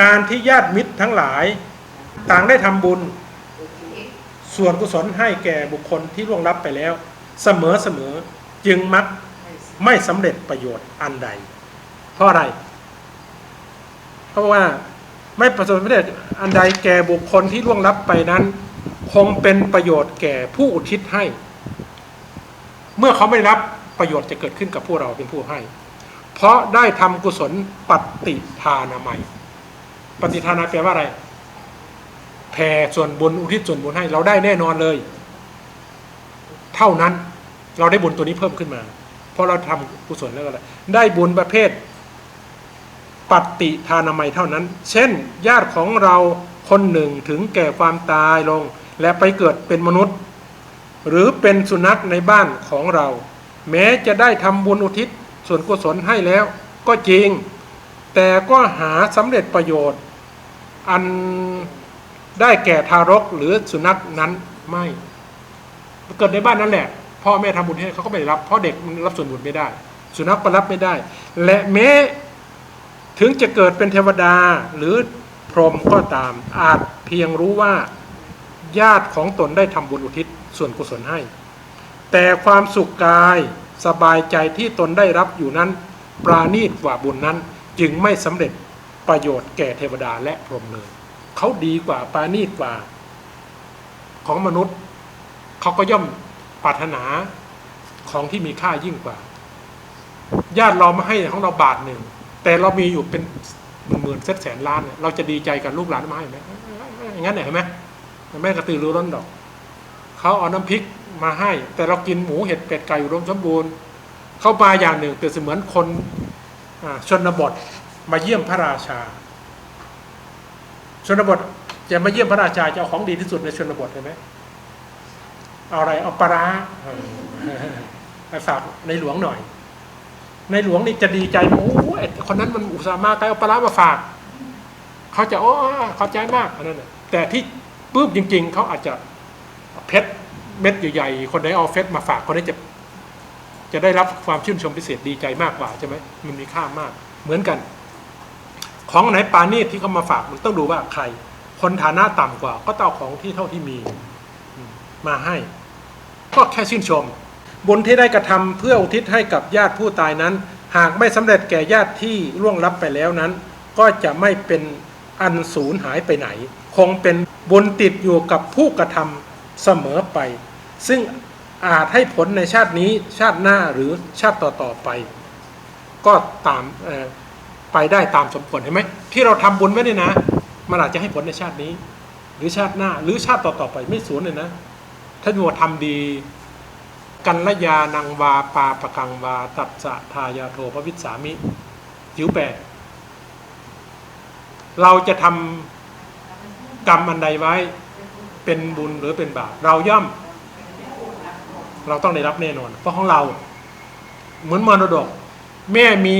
การที่ญาติมิตรทั้งหลาย ต่างได้ทำบุญ ส่วนกุศลให้แก่บุคคลที่ล่วงลับไปแล้ว เสมอเสมอจึงมักไม่สำเร็จประโยชน์อันใด เพราะอะไร เพราะว่าไม่ประสบความสำเร็จอันใดแก่บุคคลที่ล่วงลับไปนั้น คงเป็นประโยชน์แก่ผู้อุทิศให้ เมื่อเขาไม่รับประโยชน์จะเกิดขึ้นกับผู้เราเป็นผู้ให้ เพราะได้ทำกุศลปฏิทานามัย ปฏิทานาแปลว่าอะไร แผ่ส่วนบุญอุทิศส่วนบุญให้ เราได้แน่นอนเลย เท่านั้นเราได้บุญตัวนี้เพิ่มขึ้นมา เพราะเราทำกุศลแล้วก็แล้วได้บุญประเภท ปฏิทานามัยเท่านั้น เช่น ญาติของเราคนหนึ่งถึงแก่ความตายลง และไปเกิดเป็นมนุษย์ หรือเป็นสุนัขในบ้านของเรา แม้จะได้ทำบุญอุทิศส่วนกุศลให้แล้ว ก็จริง แต่ก็หาสำเร็จประโยชน์ อันได้แก่ทารกหรือสุนัขนั้นไม่ เกิดในบ้านนั่นแหละ พ่อแม่ทำบุญให้เขาก็ไม่ได้รับ เพราะเด็กมันรับส่วนบุญไม่ได้ สุนัขก็รับไม่ได้ และแม้ถึงจะเกิดเป็นเทวดาหรือพรหมก็ตาม อาจเพียงรู้ว่าญาติของตนได้ทำบุญอุทิศส่วนกุศลให้ แต่ความสุขกายสบายใจที่ตนได้รับอยู่นั้น ปราณีตกว่าบุญนั้น จึงไม่สำเร็จประโยชน์แก่เทวดาและพรหมเลยเขาดีกว่าปาณีตกว่า ของมนุษย์เขาก็ย่อมปรารถนาของที่มีค่ายิ่งกว่า ญาติเรามาให้ของเราบาทหนึ่ง แต่เรามีอยู่เป็นหมื่นแสนแสนล้านเนี่ยเราจะดีใจกับลูกหลานมาให้ไหมอย่างนั้นเห็นไหมแม่กระตือรือร้นดอกเขาเอาน้ำพริกมาให้ แต่เรากินหมูเห็ดเป็ดไก่อุดมสมบูรณ์ เข้ามาอย่างหนึ่งเปรียบเสมือนคน ชนบทมาเยี่ยมพระราชา ชนบทจะมาเยี่ยมพระราชาจะเอาของดีที่สุดในชนบทใช่ไหมเอาอะไรเอาปลาร้าเออไปฝากในหลวงหน่อย ในหลวงนี่จะดีใจโอ้ยคนนั้นมันอุตส่าห์มาไกลเอาปลามาฝาก เขาจะโอ้เขอบใจมากอันนั้นแต่ที่ปื้มจริง ๆ เขาอาจจะเพชรเม็ดใหญ่ๆคนไหนเอาเฟสมาฝากคนนั้จะ จะได้รับความชื่นชมพิเศษดีใจมากกว่าใช่ไหมมันมีค่ามาก เหมือนกัน ของไหนปานีตที่เขามาฝากมันต้องดูว่าใคร คนฐานะต่ำกว่า ก็ต้องเอาของที่เท่าที่มีมาให้ ก็แค่ชื่นชม บุญที่ได้กระทำเพื่ออุทิศให้กับญาติผู้ตายนั้น หากไม่สำเร็จแก่ญาติที่ล่วงลับไปแล้วนั้น ก็จะไม่เป็นอันสูญหายไปไหน คงเป็นบุญติดอยู่กับผู้กระทำเสมอไป ซึ่ง อาจให้ผลในชาตินี้ชาติหน้าหรือชาติต่อๆไป ก็ตามไปได้ตามสมควรเห็นไหมที่เราทำบุญไว้เนี่ยนะมันอาจจะให้ผลในชาตินี้ หรือชาติหน้า หรือชาติต่อๆไปไม่สูญเลยนะถ้าอยู่ทำดีกันละยานังวาปาปะกังวา ตัดสะทายาโทพระวิสามิจิวแปดเราจะทำกรรมอันใดไว้ เป็นบุญหรือเป็นบาปเราย่อม เราต้องได้รับแน่นอน เพราะของเรา เหมือนมรดก แม่มี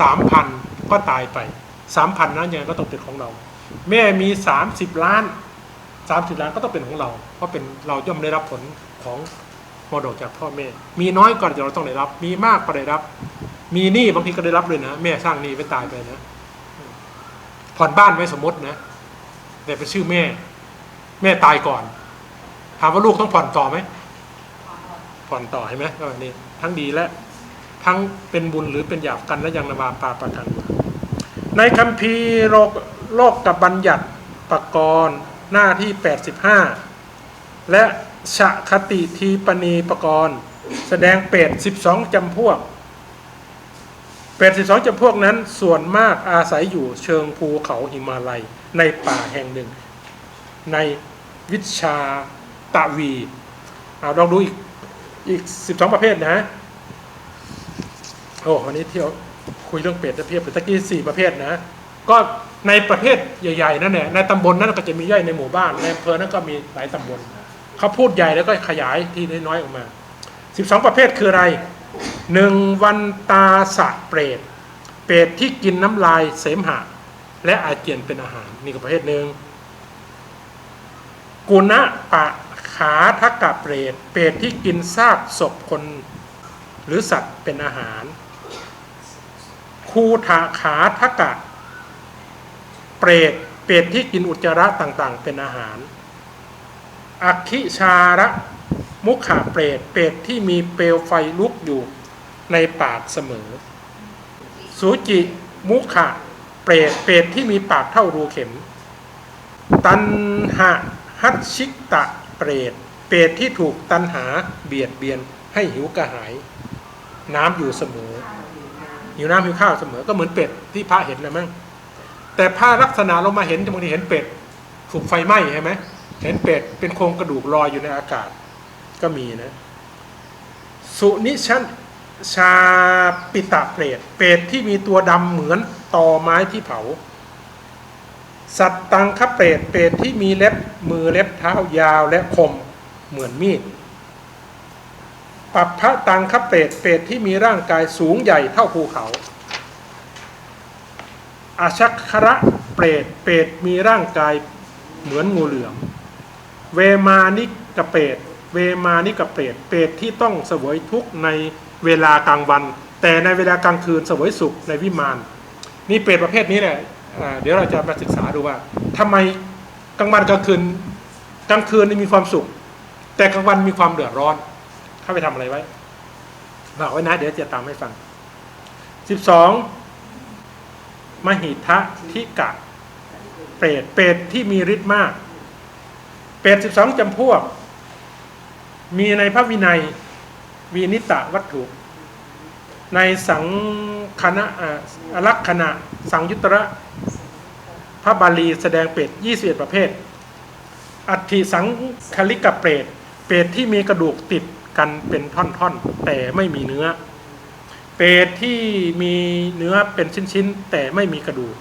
สามพันก็ตายไปสามพันนั้นยังไงก็ต้องเป็นของเรา แม่มีสามสิบล้านสามสิบล้านก็ต้องเป็นของเรา เพราะเป็นเราย่อมได้รับผลของมรดกจากพ่อแม่ มีน้อยก็เดี๋ยวเราต้องได้รับ มีมากก็ได้รับ มีหนี้บางทีก็ได้รับเลยนะแม่สร้างหนี้ไว้ตายไปนะผ่อนบ้านไว้สมมตินะ แต่เป็นชื่อแม่ แม่ตายก่อน ถามว่าลูกต้องผ่อนต่อไหมผ่อนต่อใช่ไหมก็นี่ทั้งดีและทั้งเป็นบุญหรือเป็นหยาบกันและยังนาวาปาปะกันมาในคัมภีร์โลกโลกกับบัญญัติปกรณ์หน้าที่ 85 และชะคติทีปณีปกรณ์แสดงเป็ด12จำพวกเป็ด12จำพวกนั้นส่วนมากอาศัยอยู่เชิงภูเขาหิมาลัย ในป่าแห่งหนึ่ง ในวิชา ตะวีเอาลองดูอีกอีก12ประเภทนะโอ้วันนี้เที่ยวคุยเรื่องเป็ดจะเพียบเลยตะกี้สี่ประเภทนะ ก็ในประเภทใหญ่ๆนั่นแหละในตำบลนั้นก็จะมีย่อยในหมู่บ้านในอำเภอนั้นก็มีหลายตำบลเขาพูดใหญ่แล้วก็ขยายที่น้อยๆออกมา12ประเภทคืออะไรหนึ่งวันตาสะเปรตเปรตที่กินน้ำลายเสมหะ และอาเจียนเป็นอาหาร นี่ก็ประเภทหนึ่งกุณะปะ ขาทักกะเปรต เปรตที่กินซากศพคนหรือสัตว์เป็นอาหาร คูถาขาทักกะ เปรต เปรตที่กินอุจจาระต่างๆ เป็นอาหาร อัคคิชาระมุขะเปรต เปรตที่มีเปลวไฟลุกอยู่ในปากเสมอ สูจิ มุขะ เปรต เปรตที่มีปากเท่ารูเข็ม ตันหะฮัตชิกตะ เปรต เปรตที่ถูกตันหาเบียดเบียนให้หิวกระหาย น้ำอยู่เสมอ หิวน้ำหิวข้าวเสมอ ก็เหมือนเป็ดที่พระเห็นนะมั้ง แต่พระลักษณะเรามาเห็นบางทีเห็นเป็ดถูกไฟไหม้ใช่ไหมเห็นเป็ดเป็นโครงกระดูกลอยอยู่ในอากาศ ก็มีนะ สุนิชันชาปิตะเปรต เปรตที่มีตัวดำเหมือนตอไม้ที่เผา สัตตังคเปรตเปรตที่มีเล็บมือเล็บเท้ายาวและคมเหมือนมีดปัปพระตังคเปรตเปรตที่มีร่างกายสูงใหญ่เท่าภูเขาอาชักคระเปรตเปรตมีร่างกายเหมือนงูเหลือม เวมานิกเปรตเวมานิกเปรตเปรตที่ต้องเสวยทุกข์ในเวลากลางวัน แต่ในเวลากลางคืนเสวยสุขในวิมาน นี่เปรตประเภทนี้แหละ เดี๋ยวเราจะมาศึกษาดูว่าทำไมกลางวันกลางคืนกลางคืนมีความสุข แต่กลางวันมีความเดือดร้อน เข้าไปทำอะไรไว้บอกไว้นะ เดี๋ยวจะตามให้ฟังสิบสองมหิทะทิกะ เปรตเปรตที่มีฤทธิ์มาก เปรตสิบสองจำพวก มีในพระวินัยวีนิตะวัตถุ ในสังคณะอลักษณะ สังยุตระพระบาลีแสดงเปรต21 ประเภท อัฐิสังคลิกะเปรต เปรตที่มีกระดูกติดกันเป็นท่อนๆ แต่ไม่มีเนื้อ เปรตที่มีเนื้อเป็นชิ้นๆ แต่ไม่มีกระดูก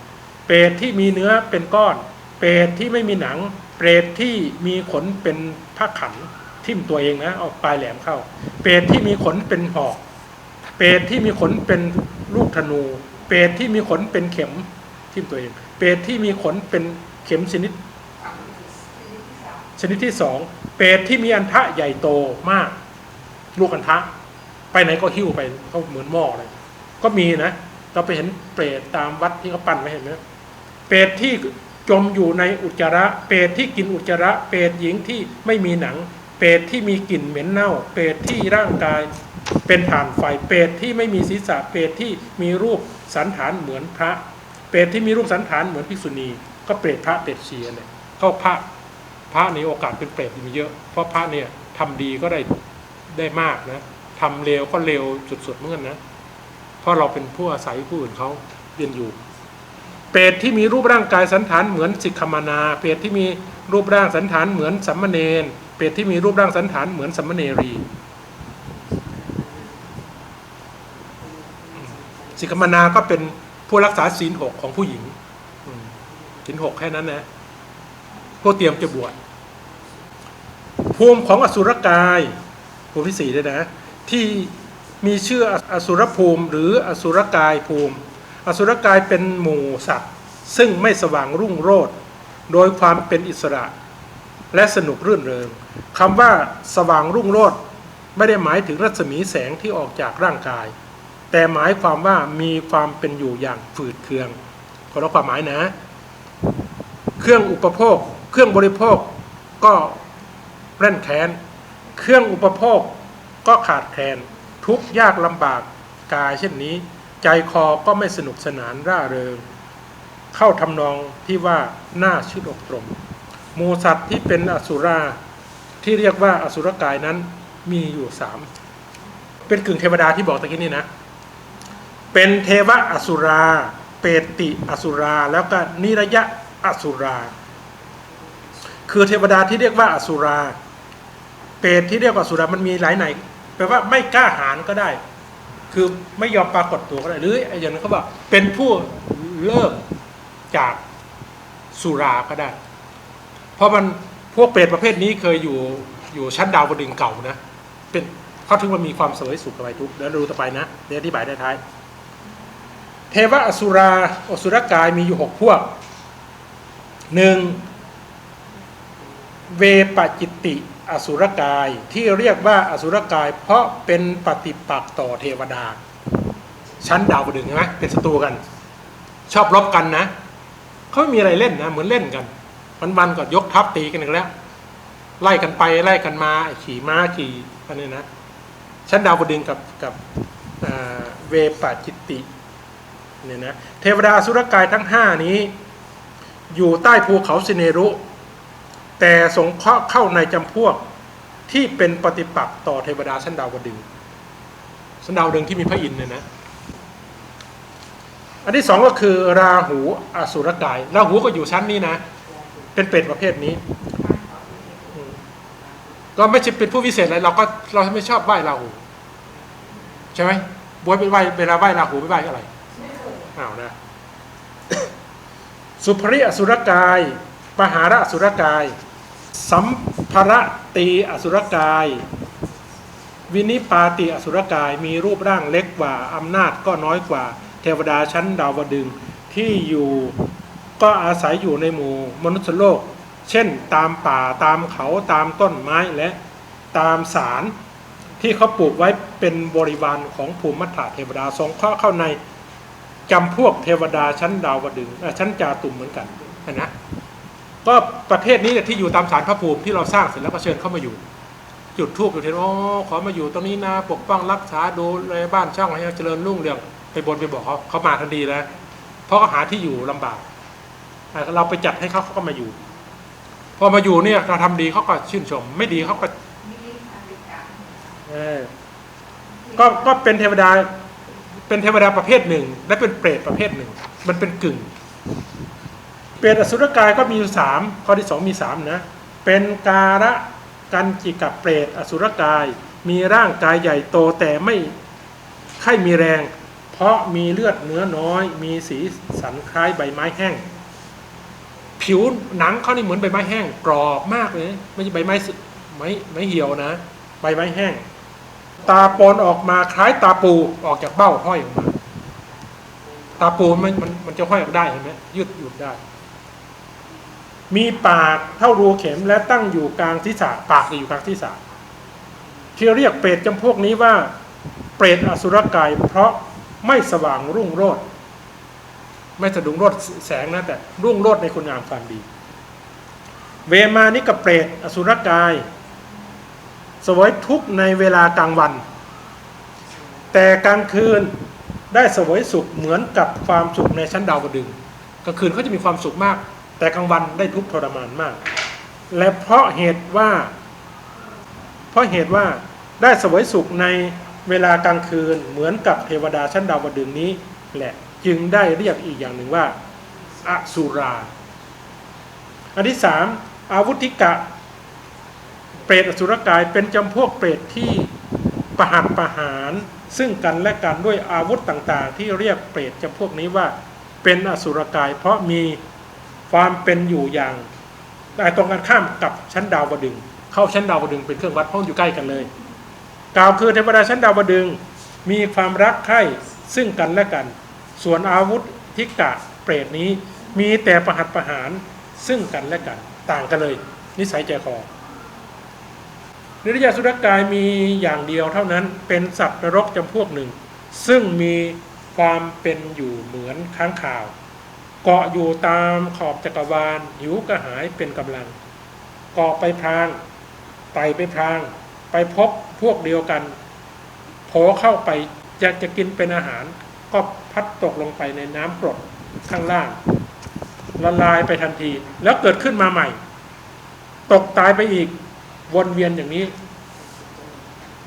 เปรตที่มีเนื้อเป็นก้อน เปรตที่ไม่มีหนัง เปรตที่มีขนเป็นผ้าขันทิ่มตัวเองนะเอาปลายแหลมเข้า เปรตที่มีขนเป็นหอก เปรตที่มีขนเป็นลูกธนู เปรตที่มีขนเป็นเข็มทิ่มตัวเอง เปรตที่มีขนเป็นเข็มชนิด ชนิดที่สองเปรตที่มีอันทะใหญ่โตมาก ลูกอันทะ ไปไหนก็หิ้วไปเขาเหมือนหม้อเลยก็มีนะเราไปเห็นเปรตตามวัดที่เขาปั้นไว้เห็นไหมเปรตที่จมอยู่ในอุจจาระ เปรตที่กินอุจจาระ เปรตหญิงที่ไม่มีหนัง เปรตที่มีกลิ่นเหม็นเน่า เปรตที่ร่างกาย เป็นฐานไฟเปรตที่ไม่มีศีรษะเปรตที่มีรูปสันฐานเหมือนพระ เปรตที่มีรูปสันฐานเหมือนภิกษุณี ก็เปรตพระเปรตเชียเนี่ยเข้าพระพระในโอกาสเป็นเปรตมีเยอะ เพราะพระเนี่ยทำดีก็ได้ได้มากนะทำเลวก็เลวสุดๆเหมือนนนะเพราะเราเป็นผู้อาศัยผู้อื่นเขาเรียนอยู่ เปรตที่มีรูปร่างกายสันฐานเหมือนสิกขมานา เปรตที่มีรูปร่างสันฐานเหมือนสัมมเนนเปรตที่มีรูปร่างสันฐานเหมือนสัมมเนรี สิกขมนาก็เป็นผู้รักษาศีลหกของผู้หญิงศีลหกแค่นั้นนะผู้เตรียมจะบวชภูมิของอสุรกายภูมิที่สี่ด้วยนะ ที่มีชื่ออสุรภูมิหรืออสุรกายภูมิ อสุรกายเป็นหมู่สัตว์ ซึ่งไม่สว่างรุ่งโรจน์โดยความเป็นอิสระ และสนุกรื่นเริงคำว่าสว่างรุ่งโรจน์ไม่ได้หมายถึงรัศมีแสงที่ออกจากร่างกาย แต่หมายความว่ามีความเป็นอยู่อย่างฝืดเคืองคนละความหมายนะ เครื่องอุปโภค เครื่องบริโภคก็แร่นแค้น เครื่องอุปโภคก็ขาดแคลนทุกยากลำบากกายเช่นนี้ ใจคอก็ไม่สนุกสนานร่าเริง เข้าทำนองที่ว่าหน่าชื่นอกตรมหมูสัตว์ที่เป็นอสุราที่เรียกว่าอสุรกายนั้นมีอยู่สามเป็นกึ่งเทวดาที่บอกตะกี้นี่นะ เป็นเทวะอสุรา เปติอสุรา แล้วก็นิรยะอสุรา คือเทวดาที่เรียกว่าอสุรา เปรตที่เรียกว่าอสุรา มันมีหลายไหนแปลว่าไม่กล้าหาญก็ได้ คือไม่ยอมปรากฏตัวก็ได้ หรืออย่างนั้นเขาบอกเป็นผู้เลิกจากสุราก็ได้ เพราะมันพวกเปรตประเภทนี้เคยอยู่อยู่ชั้นดาวบดึงเก่านะ เป็นเขาถึงมันมีความสวยสุขกับไปทุกข์เดี๋ยวดูต่อไปนะเดี๋ยวอธิบายได้ท้าย เทวะอสุราอสุรกายมีอยู่หกพวกหนึ่งเวปจิตติอสุรกายที่เรียกว่าอสุรกาย เพราะเป็นปฏิปักษ์ต่อเทวดา ชั้นดาวดึงใช่ไหมเป็นศัตรูกัน ชอบรบกันนะเขาไม่มีอะไรเล่นนะเหมือนเล่นกันวันวันๆก็ยกทัพตีกันอีกแล้ว ไล่กันไปไล่กันมาขี่ม้าขี่อันนี้นะชั้นดาวดึงกับกับเวปจิตติ เนี่ยนะเทวดาสุรกายทั้งห้านี้ อยู่ใต้ภูเขาสิเนรุ แต่สงเคราะห์เข้าในจำพวกที่เป็นปฏิปักษ์ต่อเทวดาชั้นดาวดึงชั้นดาวดึงที่มีพระอินทร์เนี่ยนะอันที่สองก็คือราหูอสุรกาย ราหูก็อยู่ชั้นนี้นะ เป็นเป็ดประเภทนี้ ก็ไม่ใช่เป็นผู้วิเศษอะไรเราก็เราไม่ชอบไหว้ราหู ใช่ไหมบวยไปไหว้เวลาไหว้ราหูไปไหว้อะไร อ้าวนะสุภริอสุรกาย ปหาระอสุรกาย สัมภระตีอสุรกาย วินิปาติอสุรกายมีรูปร่างเล็กกว่าอำนาจก็น้อยกว่า เทวดาชั้นดาวดึงที่อยู่ก็อาศัยอยู่ในหมู่มนุษยโลก เช่นตามป่าตามเขาตามต้นไม้และตามสารที่เขาปลูกไว้เป็นบริวารของภูมิมัทธาเทวดาสงเคราะห์เข้าใน จำพวกเทวดาชั้นดาวดึงส์เอ่อชั้นจาตุมเหมือนกันนะก็ประเภทนี้เนี่ยที่อยู่ตามสารพระภูมิที่เราสร้างเสร็จแล้วก็เชิญเข้ามาอยู่ จุดทูบจุดเทียนโอ้ขอมาอยู่ตรงนี้นะปกป้องรักษาดูแลบ้านช่องให้เจริญรุ่งเรืองไปบนไปบอกเขาเขามาทันทีแล้วเพราะเขาหาที่อยู่ลำบากอะเราไปจัดให้เขาเขาก็มาอยู่ พอมาอยู่เนี่ยเราทำดีเขาก็ชื่นชม ไม่ดีเขาก็เออก็ก็เป็นเทวดา เป็นเทวดาประเภทหนึ่ง และเป็นเปรตประเภทหนึ่ง มันเป็นกึ่ง เปรตอสุรกายก็มีอยู่สามข้อที่สองมีสามนะ เป็นการะกันจิกับเปรตอสุรกาย มีร่างกายใหญ่โตแต่ไม่ไข้มีแรง เพราะมีเลือดเนื้อน้อย มีสีสันคล้ายใบไม้แห้ง ผิวหนังเขานี่เหมือนใบไม้แห้ง กรอบมากเลย ไม่ใช่ใบไม้ไม้ไม้เหี่ยวนะ ใบไม้แห้ง ตาปนออกมาคล้ายตาปูออกจากเบ้าห้อยออกมา ตาปูมันมันมันจะห้อยออกได้เห็นไหมยืดหยุดได้ มีปากเท่ารูเข็มและตั้งอยู่กลางศีรษะปากจะอยู่กลางศีรษะที่เรียกเปรตจำพวกนี้ว่า เปรตอสุรกาย เพราะไม่สว่างรุ่งโรจน์ไม่สะดุ้งโรดแสงนะแต่รุ่งโรจน์ในคุณงามความดี เวมานิกับเปรตอสุรกาย สวยทุกในเวลากลางวัน แต่กลางคืนได้สวยสุขเหมือนกับความสุขในชั้นดาวดึงกลางคืนเขาจะมีความสุขมาก แต่กลางวันได้ทุกทรมานมาก และเพราะเหตุว่า เพราะเหตุว่าได้สวยสุขในเวลากลางคืนเหมือนกับเทวดาชั้นดาวดึงนี้แหละจึงได้เรียกอีกอย่างหนึ่งว่าอสุรา อันที่สามอาวุธิกะ เปรตอสุรกายเป็นจำพวกเปรตที่ประหัตประหาร ซึ่งกันและกันด้วยอาวุธต่างๆ ที่เรียกเปรตจำพวกนี้ว่าเป็นอสุรกาย เพราะมีความเป็นอยู่อย่างแต่ตรงกันข้ามกับชั้นดาวดึง เข้าชั้นดาวดึงเป็นเครื่องวัดเพราะอยู่ใกล้กันเลย กล่าวคือเทวดาชั้นดาวดึงมีความรักใคร่ซึ่งกันและกัน ส่วนอาวุธทิกะเปรตนี้มีแต่ประหัตประหารซึ่งกันและกัน ต่างกันเลย นิสัยใจคอ นิรยาสุรกายมีอย่างเดียวเท่านั้นเป็นสัตว์นรกจำพวกหนึ่ง ซึ่งมีความเป็นอยู่เหมือนค้างข่าว เกาะอยู่ตามขอบจักรวาลหิวกระหายเป็นกำลัง เกาะไปพรางไต่ไปพราง ไปพบพวกเดียวกันโผล่เข้าไปจะจะกินเป็นอาหาร ก็พัดตกลงไปในน้ำกรดข้างล่างละลายไปทันที แล้วเกิดขึ้นมาใหม่ ตกตายไปอีก วนเวียนอย่างนี้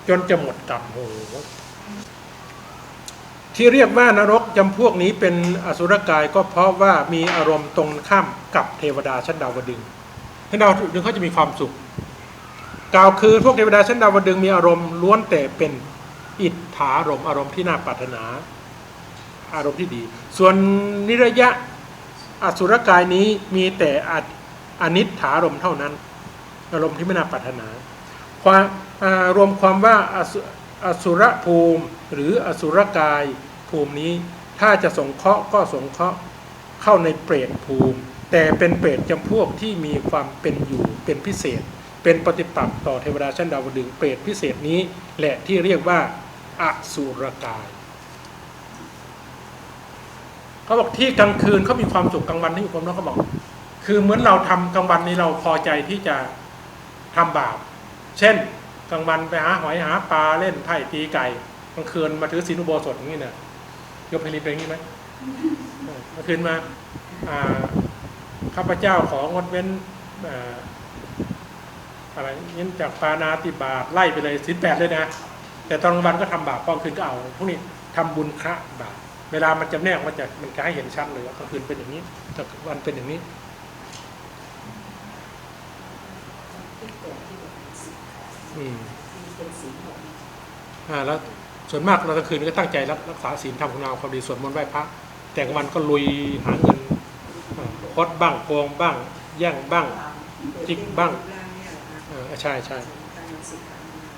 จนจะหมดกรรมโอ้โหที่เรียกว่านรกจำพวกนี้เป็นอสุรกายก็เพราะว่ามีอารมณ์ตรงข้ามกับเทวดาชั้นดาวดึงส์ให้ดาวดึงเขาจะมีความสุข กล่าวคือพวกเทวดาชั้นดาวดึงมีอารมณ์ล้วนแต่เป็นอิทธารมอารมณ์ที่น่าปรารถนา อารมณ์ที่ดี ส่วนนิระยะอสุรกายนี้มีแต่ออนิถารมเท่านั้น อารมณ์ที่ไม่น่าปรารถนาความรวมความว่าอสุอสรภูมิหรืออสุรกายภูมินี้ ถ้าจะสงเคราะห์ก็สงเคราะห์เข้าในเปรตภูมิ แต่เป็นเปรตจำพวกที่มีความเป็นอยู่เป็นพิเศษ เป็นปฏิปักษ์ต่อเทวดาชั้นดาวดึงเปรตพิเศษนี้แหละที่เรียกว่าอสุรกายเขาบอกที่กลางคืนเขามีความสุขกลางวันที่มีความร้อนเขาบอก คือเหมือนเราทำกลางวันนี้เราพอใจที่จะ ทำบาป เช่นกลางวันไปหาหอยหาปลาเล่นไพ่ตีไก่กลางคืนมาถือศีลอุโบสถอย่างนี้เนี่ยยมเพลินเป็นอย่างนี้ไหมเออกลางคืนมาอ่าข้าพเจ้าของดเว้นอะไรเน้จากปานาติบาตไล่ไปเลยศีลแปดเลยนะ แต่ตอนกลางวันก็ทำบาปตอนคืนก็เอาพวกนี้ทำบุญพระบาปเวลามันจำแนกมันจะมันจะให้เห็นชัดเลยว่ากลางคืนเป็นอย่างนี้กลางวันเป็นอย่างนี้ อืมอ่าแล้วส่วนมากเรากลางคืนก็ตั้งใจรักรักษาศีลทำคุณงาความดีสวดมนต์ไหว้พระ แต่กลางวันก็ลุยหาเงินอ่าคดบ้างโกงบ้าง แย่งบ้าง จิกบ้าง อ่าใช่ใช่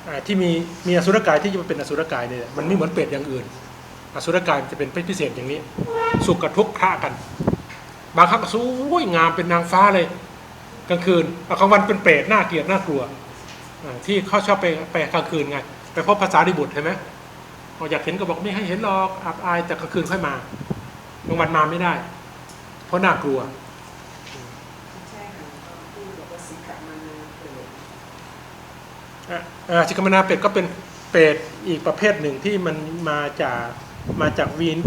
อ่าที่มีมีอสุรกายที่จะมาเป็นอสุรกายเนี่ยมันไม่เหมือนเปรตอย่างอื่น อสุรกายจะเป็นพิเศษอย่างนี้ สุขกับทุกข์ฆ่ากัน บางครั้งก็สวยงามเป็นนางฟ้าเลย กลางคืนกลางวันเป็นเปรตน่าเกลียดน่ากลัว ที่เขาชอบไปไปกลางคืนไง ไปพบภาษาดิบุตรเห็นไหมบอกอยากเห็นก็บอกไม่ให้เห็นหรอกอับอายแต่กลางคืนค่อยมากลางวันมาไม่ได้ เพราะน่ากลัวอะอ่าชิกมนาเป็ดก็เป็นเป็ดอีกประเภทหนึ่งที่มันมาจากมาจากวีน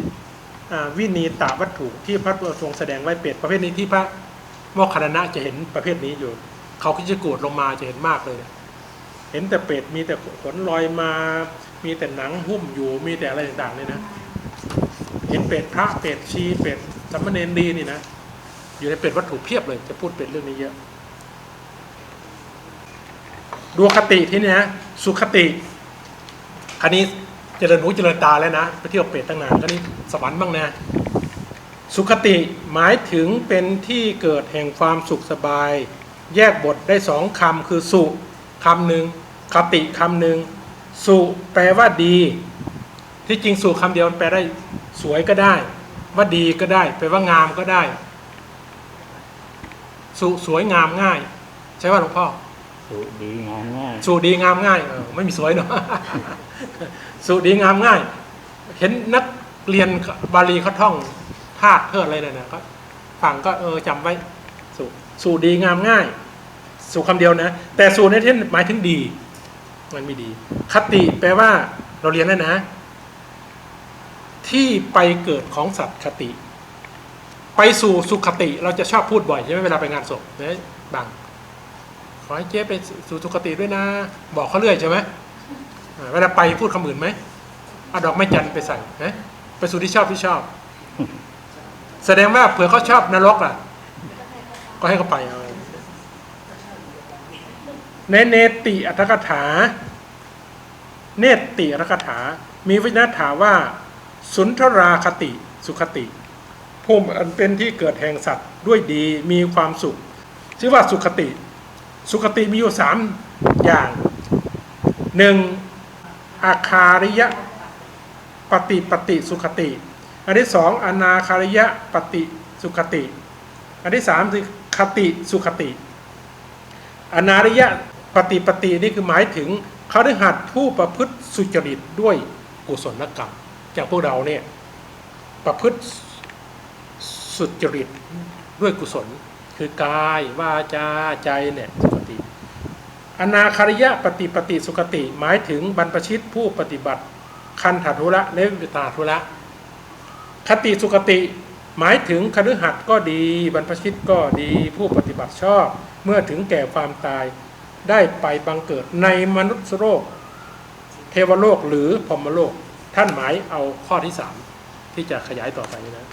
อ่าวินีตาวัตถุที่พระพุทธทรงแสดงไว้เป็ดประเภทนี้ที่พระโมคคัลลานะจะเห็นประเภทนี้อยู่ เขาคิดจะกูดลงมาจะเห็นมากเลย เห็นแต่เป็ดมีแต่ขนลอยมา มีแต่หนังหุ้มอยู่มีแต่อะไรต่างๆเนี่ยนะ เห็นเป็ดพระเป็ดชีเป็ดสามเณรดีนี่นะอยู่ในเป็ดวัตถุเพียบเลยจะพูดเป็ดเรื่องนี้เยอะดวงคติที่นี่นะสุขติ อันนี้เจริญหูเจริญตาแล้วนะไปเที่ยวเป็ดตั้งนานก็นี่สวรรค์บ้างนะ สุขติหมายถึงเป็นที่เกิดแห่งความสุขสบาย แยกบทได้สองคำคือสุคำหนึ่ง คติคำหนึ่งสุแปลว่าดี ที่จริงสุคำเดียวมันแปลได้สวยก็ได้ ว่าดีก็ได้ แปลว่างามก็ได้ สุสวยงามง่าย ใช่ว่าหลวงพ่อสุดีงามง่ายสุดีงามง่ายเออไม่มีสวยเนาะสุดีงามง่าย เห็นนักเรียนบาลีเขาท่องธาตุเพื่ออะไรเนี่ยนะก็ฟังก็เออจำไว้สุสุดีงามง่ายสู่คำเดียวนะ แต่สู่ในที่หมายถึงดี มันไม่ดี คติแปลว่าเราเรียนแล้วนะ ที่ไปเกิดของสัตว์คติ ไปสู่สุขติ เราจะชอบพูดบ่อยใช่ไหมเวลาไปงานศพเนี่ยบางขอให้เจ๊ไปสู่สุขติด้วยนะ บอกเขาเรื่อยใช่ไหมเวลาไปพูดคำอื่นไหมเอาดอกไม้จันทร์ไปใส่นะไปสู่ที่ชอบที่ชอบ แสดงว่าเผื่อเขาชอบนรกล่ะ ก็ให้เขาไปเอา ในเนติอัตถกถา เนติอัตถกถา มีวินาถาว่า สุนทราคติสุขติภูมิอันเป็นที่เกิดแห่งสัตว์ด้วยดีมีความสุข ชื่อว่าสุขติ สุขติมีอยู่สามอย่างหนึ่งอาคาริยะปฏิปฏิสุขติ อันที่สองอนาคาริยะปฏิสุขติ อันที่สามคือคติสุขติ อนาริยะ ปฏิปฏินี่คือหมายถึงเขาได้หัดผู้ประพฤติสุจริตด้วยกุศลกรรมอย่างพวกเราเนี่ยประพฤติสุจริตด้วยกุศล คือกายวาจาใจเนี่ยสุขติอนาคาริยะปฏิปฏิสุขติ หมายถึงบรรพชิตผู้ปฏิบัติ คันถาธุระและวิตาธุระคติสุขติหมายถึงคฤหัสถ์ก็ดี บรรพชิตก็ดีผู้ปฏิบัติชอบ เมื่อถึงแก่ความตาย ได้ไปบังเกิดในมนุษย์โลก เทวโลกหรือพรมโลก ท่านหมายเอาข้อที่สามที่จะขยายต่อไปนะ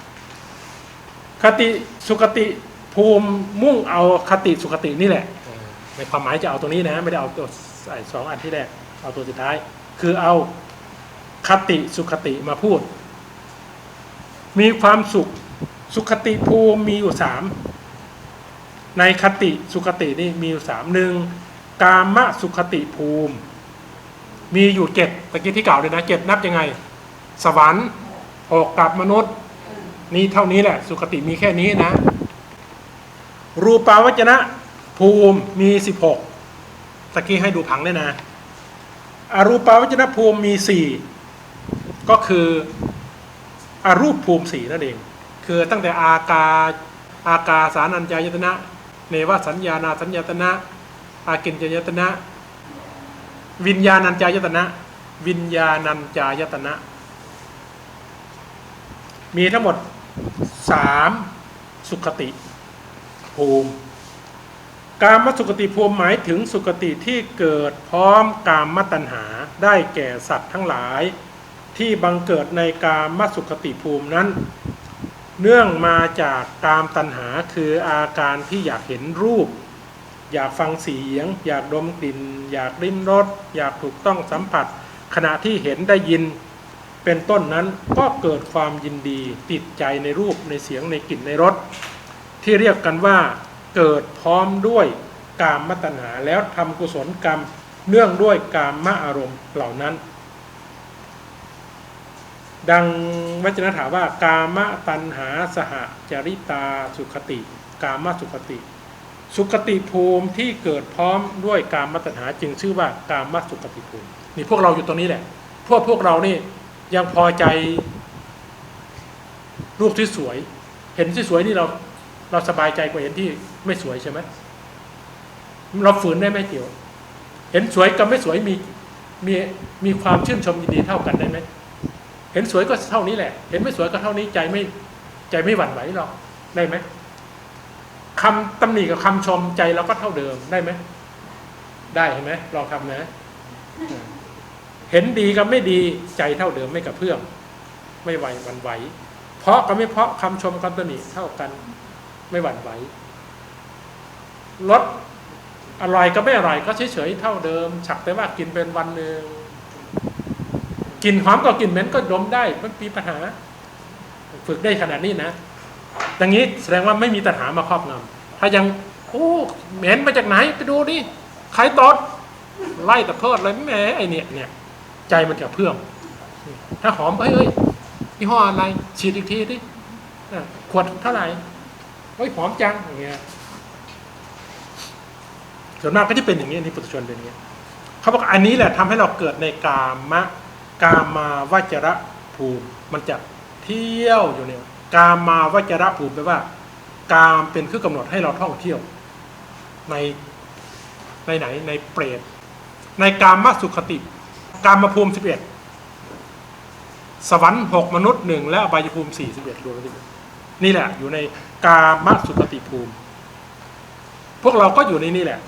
คติสุขติภูมิมุ่งเอาคติสุขตินี่แหละ ในความหมายจะเอาตรงนี้นะ ไม่ได้เอาตัวใส่สองอันที่แรก เอาตัวสุดท้าย คือเอาคติสุขติมาพูด มีความสุขสุขติภูมิมีอยู่สามในคติสุขตินี่มีอยู่สามหนึ่ง กามสุขติภูมิ มีอยู่เจ็ดตะกี้ที่กล่าวเลยนะเจ็ดนับยังไง สวรรค์ออกกับมนุษย์ นี่เท่านี้แหละ สุขติมีแค่นี้นะ รูปาวจนะภูมิมีสิบหกตะกี้ให้ดูผังเลยนะ อรูปาวจนะภูมิมีสี่ก็คืออรูปภูมิสี่นั่นเอง คือตั้งแต่อากาอากาสานัญจายตนะ เนวสัญญานาสัญญาตนะ อากินจายตนะ วิญญาณัญจายตนะ วิญญาณัญจายตนะ มีทั้งหมดสามสุขติภูมิการมสุขติภูมิหมายถึงสุขติที่เกิดพร้อมกามมตัณหาได้แก่สัตว์ทั้งหลาย ที่บังเกิดในกามมสุขติภูมินั้น เนื่องมาจากกามตัณหาคืออาการที่อยากเห็นรูป อยากฟังเสียง อยากดมกลิ่น อยากลิ้มรสอยากถูกต้องสัมผัส ขณะที่เห็นได้ยิน เป็นต้นนั้นก็เกิดความยินดีติดใจในรูปในเสียงในกลิ่นในรสที่เรียกกันว่าเกิดพร้อมด้วยกามมตัณหาแล้วทำกุศลกรรมเนื่องด้วยกามมอารมณ์เหล่านั้น ดังวจนะถามว่ากามตัณหาสหจริตาสุขติ กามะสุขติ สุขติภูมิที่เกิดพร้อมด้วยการมตัณหาจึงชื่อว่าการมัสุขติภูมิ นี่พวกเราอยู่ตรงนี้แหละ พวกพวกเรานี่ยังพอใจรูปที่สวย เห็นที่สวยนี่เราเราสบายใจกว่าเห็นที่ไม่สวยใช่ไหมเราฝืนได้ไหมเกี่ยว เห็นสวยกับไม่สวยมีมีมีความชื่นชมยินดีเท่ากันได้ไหมเห็นสวยก็เท่านี้แหละ เห็นไม่สวยก็เท่านี้ใจไม่ใจไม่หวั่นไหวหรอกได้ไหม คำตำหนิกับคำชมใจเราก็เท่าเดิมได้ไหมได้เห็นไหมลองทำนะ เห็นดีกับไม่ดีใจเท่าเดิมไม่กับเพื่อมไม่ไหวหวั่นไหว เพราะกับไม่เพราะคำชมคำตำหนิเท่ากันไม่หวั่นไหวรสอร่อยก็ไม่อร่อยก็เฉยๆเท่าเดิม ฉักแต่ว่ากินเป็นวันหนึ่งกลิ่นหอมกับกลิ่นเหม็นก็ดมได้ไม่มีปัญหา ฝึกได้ขนาดนี้นะ ดังนี้แสดงว่าไม่มีตัณหามาครอบงำถ้ายังโอ้เหม็นมาจากไหนไปดูดิใครตดไล่ตะเพิดเลยแหมไอเนี่ยเนี่ยใจมันกับเพื่อมถ้าหอมเฮ้ยเฮ้ยยี่ห้ออะไรฉีดอีกทีดิขวดเท่าไหร่เฮ้ยหอมจังอย่างเงี้ยส่วนมากก็จะเป็นอย่างนี้นี่ปุถุชนเป็นอย่างนี้เขาบอกอันนี้แหละทำให้เราเกิดในกามะกามาวจระภูมิมันจะเที่ยวอยู่เนี่ย กามาวจระภูมิแปลว่า กามเป็นเครื่องกำหนดให้เราท่องเที่ยว ในในไหนในเปรตในกามสุขติ กามภูมิสิบเอ็ดสวรรค์หกมนุษย์หนึ่งและอบายภูมิสี่สิบเอ็ดรวมกันนี่แหละ อยู่ในกามสุขติภูมิ พวกเราก็อยู่ในนี่แหละ